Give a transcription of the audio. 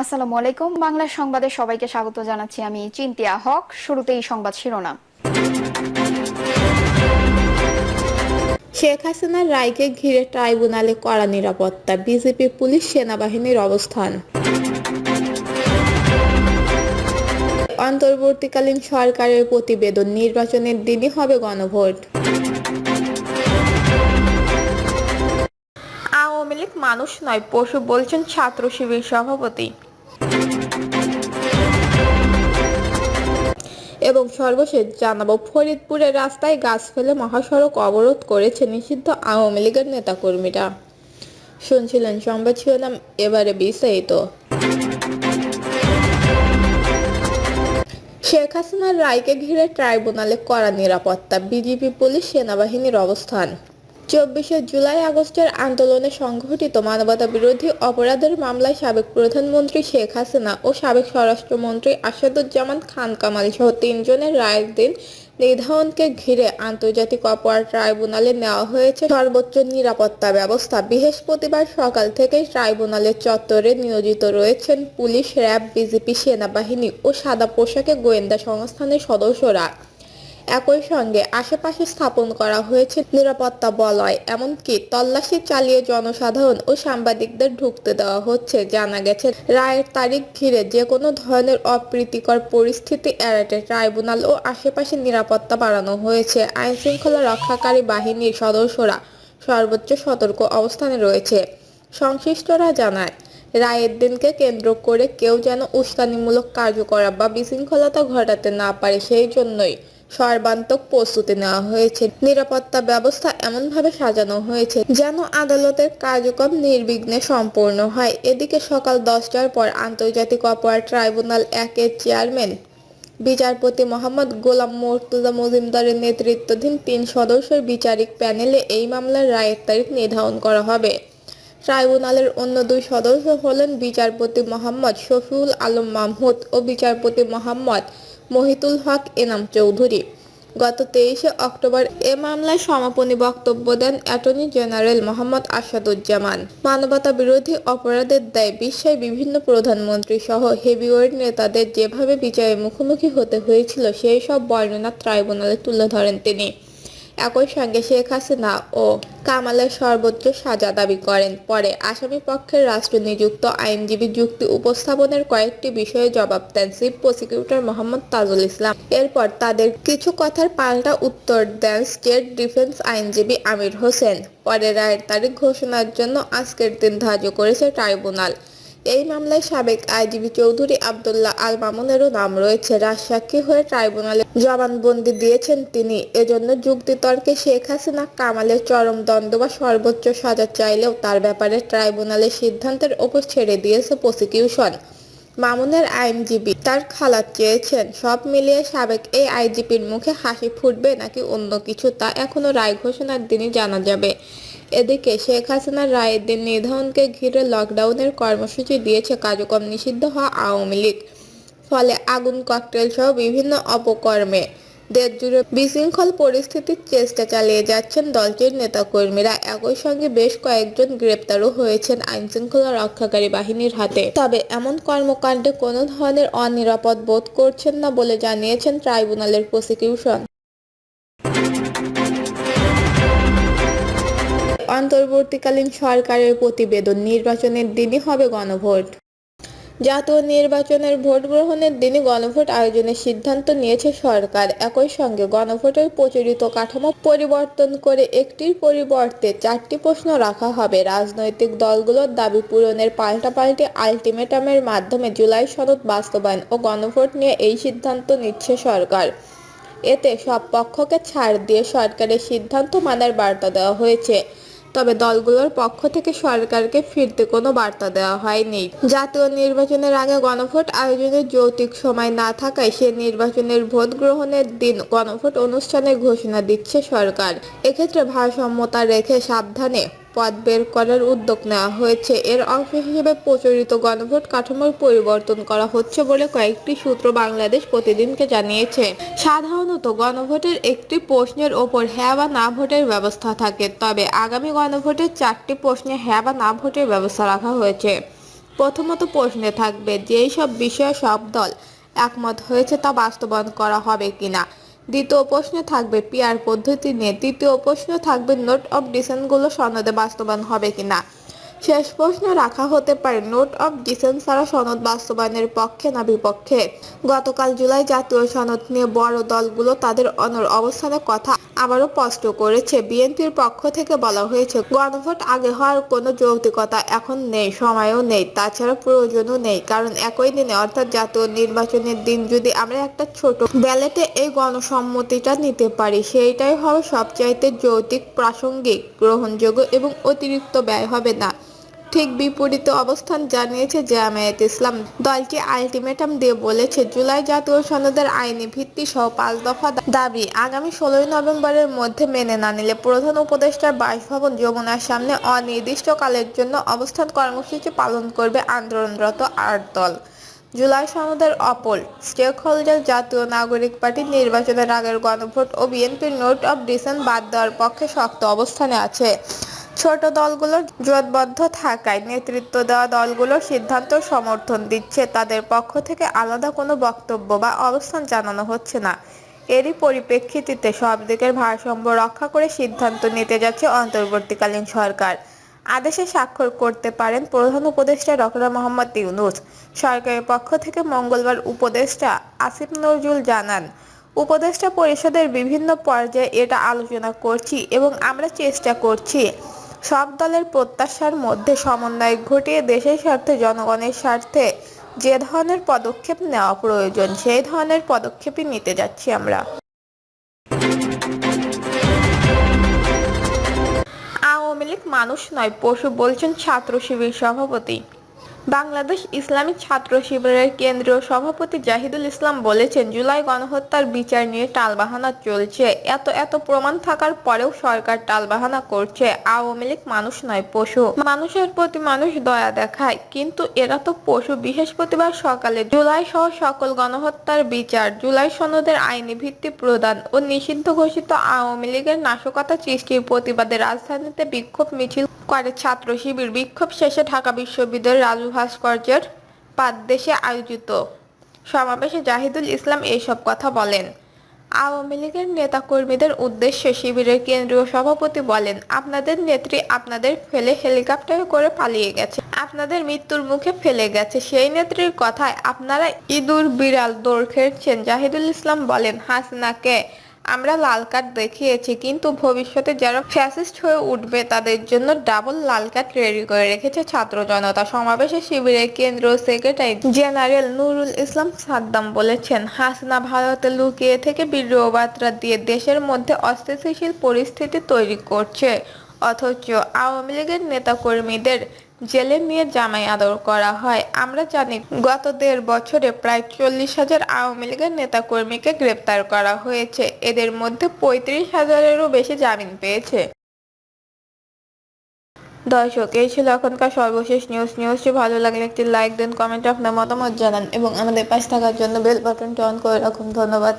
আসসালামু আলাইকুম। বাংলা সংবাদে সবাইকে স্বাগত জানাচ্ছি আমি চিন্তিয়া হক। শুরুতেই সংবাদ শিরোনাম। শেখ হাসিনার রায়কে ঘিরে ট্রাইব্যুনালে কড়া নিরাপত্তা বিজেপি পুলিশ সেনাবাহিনীর অবস্থান। অন্তর্বর্তীকালীন সরকারের প্রতিবেদন নির্বাচনের দিনই হবে গণভোট। আওয়ামী লীগ মানুষ নয় পশু বলছেন ছাত্র শিবির সভাপতি। এবং সর্বশেষ জানাব, ফরিদপুরের রাস্তায় গাছ ফেলে মহাসড়ক অবরোধ করেছে নিষিদ্ধ আওয়ামী লীগের নেতাকর্মীরা। শুনছিলেন সংবাদ শিরোনাম, এবারে বিস্তারিত। শেখ হাসিনার রায়কে ঘিরে ট্রাইব্যুনালে কড়া নিরাপত্তা, বিজিবি, পুলিশ, সেনাবাহিনীর অবস্থান। চব্বিশে জুলাই আগস্টের আন্দোলনে সংঘটিত মানবতা বিরোধী অপরাধের মামলায় সাবেক প্রধানমন্ত্রী শেখ হাসিনা ও সাবেক স্বরাষ্ট্রমন্ত্রী আসাদুজ্জামান খান কামাল সহ তিনজনের রায়ের দিন নির্ধারণকে ঘিরে আন্তর্জাতিক অপরাধ ট্রাইব্যুনালে নেওয়া হয়েছে। সর্বোচ্চ নিরাপত্তা ব্যবস্থা বৃহস্পতিবার সকাল থেকেই ট্রাইব্যুনালের চত্বরে নিয়োজিত রয়েছেন পুলিশ, র্যাব, বিজেপি, সেনাবাহিনী ও সাদা পোশাকে গোয়েন্দা সংস্থানের সদস্যরা। একই সঙ্গে আশেপাশে স্থাপন করা হয়েছে নিরাপত্তা বলয়, এমনকি তল্লাশি চালিয়ে জনসাধারণ ও সাংবাদিকদের ঢুকতে দেওয়া হচ্ছে, জানা গেছে। রায়ের তারিখ ঘিরে যে কোনো ধরনের অপ্রীতিকর পরিস্থিতি এড়াতে ট্রাইব্যুনাল ও আশেপাশে নিরাপত্তা বাড়ানো হয়েছে। আইন শৃঙ্খলা রক্ষাকারী বাহিনীর সদস্যরা সর্বোচ্চ সতর্ক অবস্থানে রয়েছে। সংশ্লিষ্টরা জানায়, রায়ের দিনকে কেন্দ্র করে কেউ যেন উস্কানিমূলক কার্যকলাপ বা বিশৃঙ্খলতা ঘটাতে না পারে সেই জন্যই সর্বান্তক প্রস্তুতি নেওয়া হয়েছে। নিরাপত্তা ব্যবস্থা এমনভাবে সাজানো হয়েছে যেন আদালতের কার্যক্রম নির্বিঘ্নে সম্পূর্ণ হয়। এদিকে সকাল দশটার পর আন্তর্জাতিক অপরাধ ট্রাইব্যুনাল একের চেয়ারম্যান বিচারপতি মোহাম্মদ গোলাম মোর্তুজা মজুমদারের নেতৃত্বাধীন তিন সদস্যের বিচারিক প্যানেলে এই মামলার রায়ের তারিখ নির্ধারণ করা হবে। ট্রাইব্যুনালের অন্য দুই সদস্য হলেন বিচারপতি মোহাম্মদ শফিউল আলম মাহমুদ ও বিচারপতি মোহাম্মদ মহিতুল হক এনাম চৌধুরী। গত তেইশে অক্টোবর এ মামলায় সমাপনী বক্তব্য দেন অ্যাটর্নি জেনারেল মোহাম্মদ আসাদুজ্জামান। মানবতা বিরোধী অপরাধের দায় বিশ্বের বিভিন্ন প্রধানমন্ত্রী সহ হেভিওয়েট নেতাদের যেভাবে বিচারের মুখোমুখি হতে হয়েছিল, সেই সব বর্ণনা ট্রাইব্যুনালে তুলে ধরেন তিনি। একই সঙ্গে শেখ হাসিনা ও কামালের সর্বোচ্চ সাজা দাবি করেন। পরে আসামি পক্ষের রাষ্ট্র নিযুক্ত আইনজীবী যুক্তি উপস্থাপনের কয়েকটি বিষয়ে জবাব দেন চিফ প্রসিকিউটর মোহাম্মদ তাজুল ইসলাম। এরপর তাদের কিছু কথার পাল্টা উত্তর দেন স্টেট ডিফেন্স আইনজীবী আমির হোসেন। পরে রায়ের তারিখ ঘোষণার জন্য আজকের দিন ধার্য করেছে ট্রাইব্যুনাল। এই মামলায় সাবেক আইজিবি চৌধুরী আবদুল্লাহ আল মামুনেরও নাম রয়েছে। রাজসাক্ষী হয়ে ট্রাইব্যুনালে জবানবন্দি দিয়েছেন তিনি। এজন্য যুক্তিতর্কে শেখ হাসিনা কামালের চরম দণ্ড বা সর্বোচ্চ সাজা চাইলেও তার ব্যাপারে ট্রাইব্যুনালের সিদ্ধান্তের ওপর ছেড়ে দিয়েছে প্রসিকিউশন। মামুনের আইনজীবী তার খালাত চেয়েছেন। সব মিলিয়ে সাবেক এই আইজিপির মুখে হাসি ফুটবে নাকি অন্য কিছু তা এখনও রায় ঘোষণার দিনই জানা যাবে। এদিকে শেখ হাসিনার রায়ের দিন নিধনকে ঘিরে লকডাউনের কর্মসূচি দিয়েছে কার্যক্রম নিষিদ্ধ হওয়া আওয়ামী লীগ। ফলে আগুন ককটেল সহ বিভিন্ন অপকর্মে দেশ জুড়ে বিশৃঙ্খল পরিস্থিতির চেষ্টা চালিয়ে যাচ্ছেন দলটির নেতাকর্মীরা। একই সঙ্গে বেশ কয়েকজন গ্রেপ্তারও হয়েছেন আইনশৃঙ্খলা রক্ষাকারী বাহিনীর হাতে। তবে এমন কর্মকাণ্ডে কোনো ধরনের অনিরাপদ বোধ করছেন না বলে জানিয়েছেন ট্রাইব্যুনালের প্রসিকিউশন। অন্তর্বর্তীকালীন সরকারের প্রতিবেদন, নির্বাচনের দিনই হবে গণভোট। জাতীয় নির্বাচনের ভোট গ্রহণের দিনই গণভোট আয়োজনের সিদ্ধান্ত নিয়েছে সরকার। একই সঙ্গে গণভোটের প্রচলিত কাঠামো পরিবর্তন করে একটির পরিবর্তে চারটি প্রশ্ন রাখা হবে। রাজনৈতিক দলগুলোর দাবি পূরণের পাল্টাপাল্টি আলটিমেটামের মাধ্যমে জুলাই সনদ বাস্তবায়ন ও গণভোট নিয়ে এই সিদ্ধান্ত নিচ্ছে সরকার। এতে সব পক্ষকে ছাড় দিয়ে সরকারের সিদ্ধান্ত মানার বার্তা দেওয়া হয়েছে। তবে দলগুলোর পক্ষ থেকে সরকারকে ফিরতে কোনো বার্তা দেওয়া হয়নি। জাতীয় নির্বাচনের আগে গণভোট আয়োজনের যৌতিক সময় না থাকায় সে নির্বাচনের ভোট গ্রহণের দিন গণভোট অনুষ্ঠানের ঘোষণা দিচ্ছে সরকার। এক্ষেত্রে ভারসাম্যতা রেখে সাবধানে পথ বের করার উদ্যোগ নেওয়া হয়েছে। এর অংশ হিসেবে প্রচলিত গণভোট কাঠামোর পরিবর্তন করা হচ্ছে বলে কয়েকটি সূত্র বাংলাদেশ প্রতিদিনকে জানিয়েছে। সাধারণত গণভোটের একটি প্রশ্নের ওপর হ্যাঁ বা না ভোটের ব্যবস্থা থাকে, তবে আগামী গণভোটের চারটি প্রশ্নে হ্যাঁ বা না ভোটের ব্যবস্থা রাখা হয়েছে। প্রথমত প্রশ্নে থাকবে, যেই সব বিষয়ে সব দল একমত হয়েছে তা বাস্তবায়ন করা হবে কিনা? দ্বিতীয় প্রশ্নে থাকবে পিয়ার পদ্ধতি নিয়ে। তৃতীয় প্রশ্ন থাকবে নোট অফ ডিসেন্টগুলো সনদে বাস্তবায়ন হবে কিনা? শেষ প্রশ্ন রাখা হতে পারে নোট অব ডিসেন্ট ছাড়া সনদ বাস্তবায়নের পক্ষে না বিপক্ষে। গতকাল জুলাই জাতীয় সনদ নিয়ে বড় দলগুলো তাদের অনর অবস্থানের কথা আবারও স্পষ্ট করেছে। বিএনপির পক্ষ থেকে বলা হয়েছে, গণভোট আগে হওয়ার কোনো যৌক্তিকতা এখন নেই, সময়ও নেই, তাছাড়া প্রয়োজনও নেই। কারণ একই দিনে অর্থাৎ জাতীয় নির্বাচনের দিন যদি আমরা একটা ছোট ব্যালেটে এই গণসম্মতিটা নিতে পারি, সেইটাই হবে সবচাইতে যৌক্তিক, প্রাসঙ্গিক, গ্রহণযোগ্য এবং অতিরিক্ত ব্যয় হবে না। ঠিক বিপরীতে অবস্থান জানিয়েছে জামায়াত ইসলাম। দলটি আলটিমেটাম দিয়ে বলেছে, জুলাই জাতীয় সনদের আইনি ভিত্তি সহ পাঁচ দফা দাবি আগামী ষোলোই নভেম্বরের মধ্যে মেনে না নিলে প্রধান উপদেষ্টার বাসভবন যমুনার সামনে অনির্দিষ্টকালের জন্য অবস্থান কর্মসূচি পালন করবে আন্দোলনরত আট দল। জুলাই সনদের অপর স্টেক হোল্ডার জাতীয় নাগরিক পার্টির নির্বাচনের আগের গণভোট ও বিএনপির নোট অব ডিসেন্ট বাদ দেওয়ার পক্ষে শক্ত অবস্থানে আছে। ছোট দলগুলোর জোটবদ্ধ থাকায় নেতৃত্ব দেওয়া দলগুলোর সিদ্ধান্ত সমর্থন দিচ্ছে। তাদের পক্ষ থেকে আলাদা কোনো বক্তব্য বা অবস্থান জানানো হচ্ছে না। এরই পরিপ্রেক্ষিতে সব দিকের ভারসাম্য রক্ষা করে সিদ্ধান্ত নিতে যাচ্ছে অন্তর্বর্তীকালীন সরকার। আদেশে স্বাক্ষর করতে পারেন প্রধান উপদেষ্টা ডক্টর মোহাম্মদ ইউনুস। সরকারের পক্ষ থেকে মঙ্গলবার উপদেষ্টা আসিফ নজরুল জানান, উপদেষ্টা পরিষদের বিভিন্ন পর্যায়ে এটা আলোচনা করছি এবং আমরা চেষ্টা করছি। সব দলের প্রত্যাশার মধ্যে সমন্বয় ঘটিয়ে দেশের স্বার্থে জনগণের স্বার্থে যে ধরনের পদক্ষেপ নেওয়া প্রয়োজন, সেই ধরনের পদক্ষেপই নিতে যাচ্ছি আমরা। আওয়ামী লীগ মানুষ নয়, পশু বলছেন ছাত্র শিবির সভাপতি। বাংলাদেশ ইসলামী ছাত্র শিবিরের কেন্দ্রীয় সভাপতি জাহিদুল ইসলাম বলেছেন, জুলাই গণহত্যার বিচার নিয়ে টালবাহানা চলছে। এত এত প্রমাণ থাকার পরেও সরকার টালবাহানা করছে। আওয়ামী লীগ মানুষ নয়, পশু। মানুষের প্রতি মানুষ দয়া দেখায়, কিন্তু এরা তো পশু। বৃহস্পতিবার সকালে জুলাই সহ সকল গণহত্যার বিচার, জুলাই সনদের আইনি ভিত্তি প্রদান ও নিষিদ্ধ ঘোষিত আওয়ামী লীগের নাশকতা সৃষ্টির প্রতিবাদে রাজধানীতে বিক্ষোভ মিছিল করে ছাত্র শিবির। বিক্ষোভ শেষে ঢাকা বিশ্ববিদ্যালয়ের রাজু ভাস্কর্যের পাদদেশে আয়োজিত। সমাবেশে জাহিদুল ইসলাম এইসব কথা বলেন। আওয়ামী লীগের নেতাকর্মীদের উদ্দেশ্যে শিবিরের কেন্দ্রীয় সভাপতি বলেন, আপনাদের নেত্রী আপনাদের ফেলে হেলিকপ্টারে করে পালিয়ে গেছে। আপনাদের মৃত্যুর মুখে ফেলে গেছে। সেই নেত্রীর কথায় আপনারা ইঁদুর বিড়াল দৌড় খেলছেন। জাহিদুল ইসলাম বলেন, হাসিনাকে আমরা লাল কার্ড দেখিয়েছি, কিন্তু ভবিষ্যতে যারা ফ্যাসিস্ট হয়ে উঠবে, তাদের জন্য ডাবল লাল কার্ড রেডি করে রেখেছে ছাত্র জনতা সমাবেশে শিবিরের কেন্দ্রীয় সেক্রেটারি জেনারেল নুরুল ইসলাম সাদ্দাম বলেছেন, হাসনা ভারতে লুকিয়ে থেকে ভিডিও বার্তা দিয়ে দেশের মধ্যে অস্থিতিশীল পরিস্থিতি তৈরি করছে, অথচ আওয়ামী লীগের নেতাকর্মীদের জেলে নিয়ে জামাই আদর করা হয়। আমরা জানি গত দেড় বছরে প্রায় চল্লিশ হাজার আওয়ামী লীগের নেতাকর্মীকে গ্রেপ্তার করা হয়েছে। এদের মধ্যে পঁয়ত্রিশ হাজারেরও বেশি জামিন পেয়েছে। দর্শক, এই ছিল এখনকার সর্বশেষ নিউজ নিউজটি ভালো লাগলে একটি লাইক দেন কমেন্টে আপনার মতামত জানান এবং আমাদের পাশে থাকার জন্য বেল বাটনটি অন করে রাখুন। ধন্যবাদ।